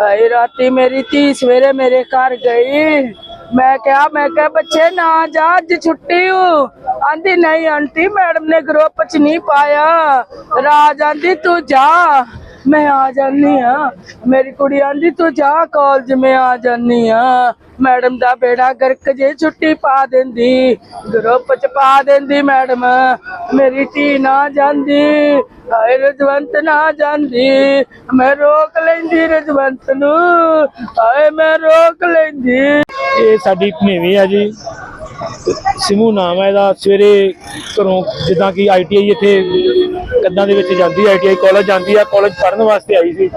ਹਾਏ, ਰਾਤੀ ਮੇਰੀ ਧੀ ਸਵੇਰੇ ਮੇਰੇ ਘਰ ਗਈ। ਮੈਂ ਕਿਹਾ ਮੈਂ ਕਿਹਾ, ਬੱਚੇ ਨਾ ਜਾ, ਅੱਜ ਛੁੱਟੀ ਹੋ ਆਂਦੀ, ਨਹੀਂ ਆਂਟੀ, ਮੈਡਮ ਨੇ ਗਰੁੱਪ ਚ ਨਹੀਂ ਪਾਇਆ। ਰਾਜ ਆਂਦੀ, ਤੂੰ ਜਾ, ਮੈਂ ਆ ਜਾਨੀ ਆ। ਮੇਰੀ ਕੁੜੀ ਆਂਦੀ, ਤੂੰ ਜਾ ਕਾਲਜ ਮੈਂ ਆ ਜਾਨੀ ਆ। ਮੈਡਮ ਦਾ ਬੇੜਾ ਗਰਕ ਜੇ ਛੁੱਟੀ ਪਾ ਦਿੰਦੀ, ਗਰੁੱਪ ਚ ਪਾ ਦਿੰਦੀ ਮੈਡਮ, ਮੇਰੀ ਧੀ ਨਾ ਜਾਂਦੀ, ਹਾਏ ਰਜਵੰਤ ਨਾ ਜਾਂਦੀ, ਮੈਂ ਰੋਕ ਲੈਂਦੀ ਰਜਵੰਤ ਨੂੰ, ਹਾਏ ਮੈਂ ਰੋਕ ਲੈਂਦੀ। ਇਹ ਸਾਡੀ ਭਨੇਵੀ ਆ ਜੀ, ਸਿਮੂ ਨਾਮ ਹੈ ਇਹਦਾ, ਸਵੇਰੇ ਘਰੋਂ ਜਿੱਦਾਂ ਕਿ ਆਈਟੀਆਈ ਇੱਥੇ ਕੱਦਾਂ ਦੇ ਵਿੱਚ ਜਾਂਦੀ ਆਈਟੀਆਈ ਕਾਲਜ ਜਾਂਦੀ ਆ ਕਾਲਜ ਪੜਨ ਵਾਸਤੇ ਆਈ ਸੀ।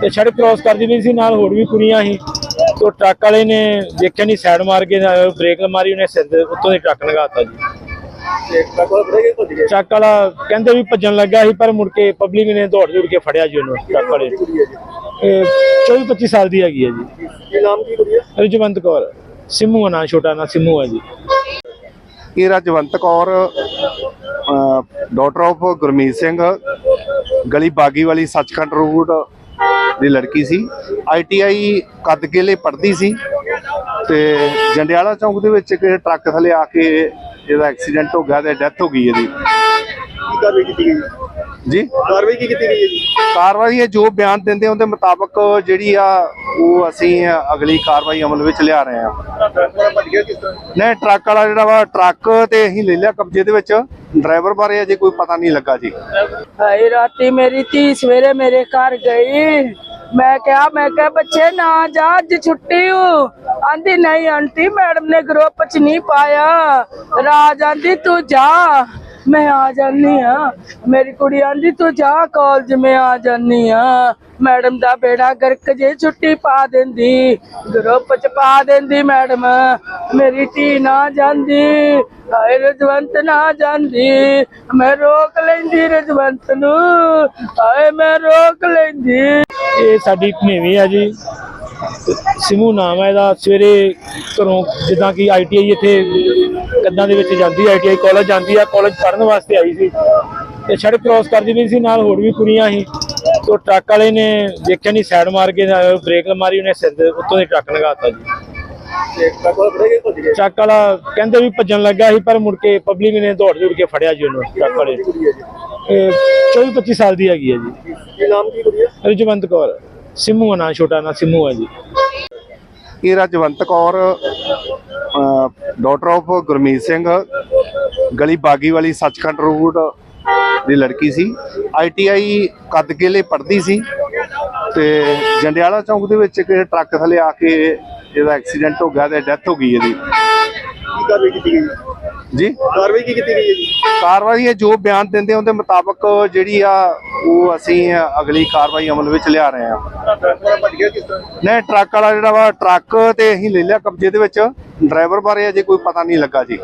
ਤੇ ਸੜਕ ਕ੍ਰਾਸ ਕਰਦੀ ਪਈ ਸੀ, ਨਾਲ ਹੋਰ ਵੀ ਕੁੜੀਆਂ ਸੀ। ਤੋਂ ਟਰੱਕ ਵਾਲੇ ਨੇ ਦੇਖਿਆ ਨਹੀਂ ਸਾਈਡ ਮਾਰ ਕੇ ਬ੍ਰੇਕ ਮਾਰੀ ਉਹਨੇ ਸਿਰ ਦੇ ਉੱਤੋਂ ਦੀ ਟਰੱਕ ਲਗਾਤਾ ਜੀ। ਟਰੱਕ ਵਾਲਾ ਕਹਿੰਦੇ ਵੀ ਭੱਜਣ ਲੱਗਾ ਸੀ ਪਰ ਮੁੜ ਕੇ ਪਬਲਿਕ ਨੇ ਦੌੜ ਦੌੜ ਕੇ ਫੜਿਆ ਜੀ ਉਹਨੂੰ ਟਰੱਕ ਵਾਲੇ ਨੂੰ। ਇਹ 24 25 ਸਾਲ ਦੀ ਹੈਗੀ ਹੈ ਜੀ। ਕੀ ਨਾਮ ਕੀ ਕੁੜੀ ਹੈ? ਰਜਵੰਤ ਕੌਰ। ਸਿੰਮੂ ਦਾ ਨਾਂ ਛੋਟਾ ਨਾਂ ਸਿੰਮੂ ਹੈ ਜੀ। ਇਹ ਰਜਵੰਤ ਕੌਰ ਡਾਟਰ ਆਫ ਗੁਰਮੀਤ ਸਿੰਘ ਗਲੀ ਬਾਗੀ ਵਾਲੀ ਸੱਚਖੰਡ ਰੋਡ ਦੀ ਲੜਕੀ ਸੀ। ਆਈਟੀਆਈ ਕਦਕੇਲੇ ਪੜ੍ਹਦੀ ਸੀ ਤੇ ਜੰਡਿਆਲਾ ਚੌਂਕ ਦੇ ਵਿੱਚ ਇੱਕ ਟਰੱਕ ਥੱਲੇ ਆ ਕੇ ਇਹਦਾ ਐਕਸੀਡੈਂਟ ਹੋ ਗਿਆ ਤੇ ਡੈਥ ਹੋ ਗਈ ਇਹਦੀ। ਕੀ ਕਾਰਵਾਈ ਕੀਤੀ ਗਈ? ਜੀ? ਕਾਰਵਾਈ ਕੀ ਕੀਤੀ ਗਈ ਹੈ ਜੀ? ਕਾਰਵਾਈ ਹੈ ਜੋ ਬਿਆਨ ਦਿੰਦੇ ਉਹਦੇ ਮੁਤਾਬਕ ਜਿਹੜੀ ਆ ਉਹ ਅਸੀਂ ਅਗਲੀ ਕਾਰਵਾਈ ਅਮਲ ਵਿੱਚ ਲਿਆ ਰਹੇ ਤਰ੍ਹਾਂ? ਨਹੀਂ ਟਰੱਕ ਵਾਲਾ ਜਿਹੜਾ ਵਾ ਟਰੱਕ ਤੇ ਅਸੀਂ ਲੈ ਲਿਆ ਕਬਜ਼ੇ ਦੇ ਵਿੱਚ। ਡਰਾਈਵਰ ਬਾਰੇ ਅਜੇ ਕੋਈ ਪਤਾ ਨਹੀਂ ਲੱਗਾ ਜੀ। ਹਾਏ ਰਾਤੀ ਮੇਰੀ ਧੀ ਸਵੇਰੇ ਮੇਰੇ ਘਰ ਗਈ। ਮੈਂ ਕਿਹਾ ਮੈਂ ਕਿਹਾ ਬੱਚੇ ਨਾ ਜਾ ਅੱਜ ਛੁੱਟੀ ਹੋ ਆਂਦੀ ਨਹੀਂ ਆਂਟੀ ਮੈਡਮ ਨੇ ਗਰੁੱਪ ਚ ਨਹੀਂ ਪਾਇਆ। ਰਾਜ ਆਂਦੀ ਤੂੰ ਜਾ। ਮੈਂ ਆ ਜਾਨੀ ਆ ਮੇਰੀ ਕੁੜੀ ਆਂਦੀ, ਤੂੰ ਜਾ ਕਾਲਜ ਮੈਂ ਆ ਜਾਨੀ ਆ ਮੈਡਮ ਦਾ ਬੇੜਾ ਗਰਕ ਜੇ ਛੁੱਟੀ ਪਾ ਦਿੰਦੀ ਗਰੁੱਪ ਚ ਪਾ ਦਿੰਦੀ ਮੈਡਮ। ਮੇਰੀ ਧੀ ਨਾ ਜਾਂਦੀ, ਹਾਏ ਰਜਵੰਤ ਨਾ ਜਾਂਦੀ। ਮੈਂ ਰੋਕ ਲੈਂਦੀ ਰਜਵੰਤ ਨੂੰ, ਹਾਏ ਮੈਂ ਰੋਕ ਲੈਂਦੀ। ਇਹ ਸਾਡੀ ਭਨੇਵੀ ਆ ਜੀ। ਸਿਮੂ ਨਾਮ ਹੈ ਇਹਦਾ। ਸਵੇਰੇ ਘਰੋਂ ਜਿੱਦਾਂ ਕਿ ਆਈਟੀਆਈ ਇੱਥੇ ਕੱਦਾਂ ਦੇ ਵਿੱਚ ਜਾਂਦੀ ਆਈਟੀਆਈ ਕਾਲਜ ਜਾਂਦੀ ਆ ਕਾਲਜ ਪੜ੍ਹਨ ਵਾਸਤੇ ਆਈ ਸੀ। ਤੇ ਸੜਕ ਕ੍ਰਾਸ ਕਰਦੀ ਪਈ ਸੀ ਨਾਲ ਹੋਰ ਵੀ ਕੁੜੀਆਂ ਸੀ। ਤੋਂ ਟਰੱਕ ਵਾਲੇ ਨੇ ਦੇਖਿਆ ਨਹੀਂ ਸਾਈਡ ਮਾਰ ਕੇ ਬ੍ਰੇਕ ਮਾਰੀ ਉਹਨੇ ਸਿਰ ਦੇ ਉੱਤੋਂ ਦੀ ਟਰੱਕ ਲਗਾਤਾ ਜੀ। ਟਰੱਕ ਵਾਲਾ ਕਹਿੰਦੇ ਵੀ ਭੱਜਣ ਲੱਗਾ ਸੀ ਪਰ ਮੁੜ ਕੇ ਪਬਲਿਕ ਨੇ ਦੌੜ ਦੌੜ ਕੇ ਫੜਿਆ ਜੀ ਉਹਨੂੰ ਟਰੱਕ ਵਾਲੇ। ਨੂੰ। ਕੁੜੀ ਹੈ ਜੀ? ਇਹ 24 25 ਸਾਲ ਦੀ ਹੈਗੀ ਹੈ ਜੀ। ਕੀ ਨਾਮ ਕੀ ਕੁੜੀ ਹੈ? ਰਜਵੰਤ ਕੌਰ। ਸਿੰਮੂ ਦਾ ਨਾਂ ਛੋਟਾ ਨਾਂ ਸਿੰਮੂ ਹੈ ਜੀ। ਇਹ ਰਜਵੰਤ ਕੌਰ ਡਾਟਰ ਆਫ ਗੁਰਮੀਤ ਸਿੰਘ, ਗਲੀ ਬਾਗੀ ਵਾਲੀ ਸੱਚਖੰਡ ਰੋਡ ਦੀ ਲੜਕੀ ਸੀ। ਆਈਟੀਆਈ ਕਦਕੇਲੇ ਪੜ੍ਹਦੀ ਸੀ ਤੇ ਜੰਡਿਆਲਾ ਚੌਂਕ ਦੇ ਵਿੱਚ ਇੱਕ ਟਰੱਕ ਥੱਲੇ ਆ ਕੇ ਇਹਦਾ ਐਕਸੀਡੈਂਟ ਹੋ ਗਿਆ ਤੇ ਡੈਥ ਹੋ ਗਈ ਇਹਦੀ। ਕੀ ਕਾਰਵਾਈ ਕੀਤੀ ਗਈ? ਜੀ? ਕਾਰਵਾਈ ਕੀ ਕੀਤੀ ਗਈ ਹੈ ਜੀ? ਕਾਰਵਾਈ ਹੈ ਜੋ ਬਿਆਨ ਦਿੰਦੇ ਉਹਦੇ ਮੁਤਾਬਕ ਜਿਹੜੀ ਆ ਉਹ ਅਸੀਂ ਅਗਲੀ ਕਾਰਵਾਈ ਅਮਲ ਵਿੱਚ ਲਿਆ ਰਹੇ ਹਾਂ। ਨਹੀਂ ਟਰੱਕ ਵਾਲਾ ਜਿਹੜਾ ਵਾ ਟਰੱਕ ਤੇ ਅਸੀਂ ਲੈ ਲਿਆ ਕਬਜ਼ੇ ਦੇ ਵਿੱਚ। ਡਰਾਈਵਰ ਬਾਰੇ ਅਜੇ ਕੋਈ ਪਤਾ ਨਹੀਂ ਲੱਗਾ ਜੀ।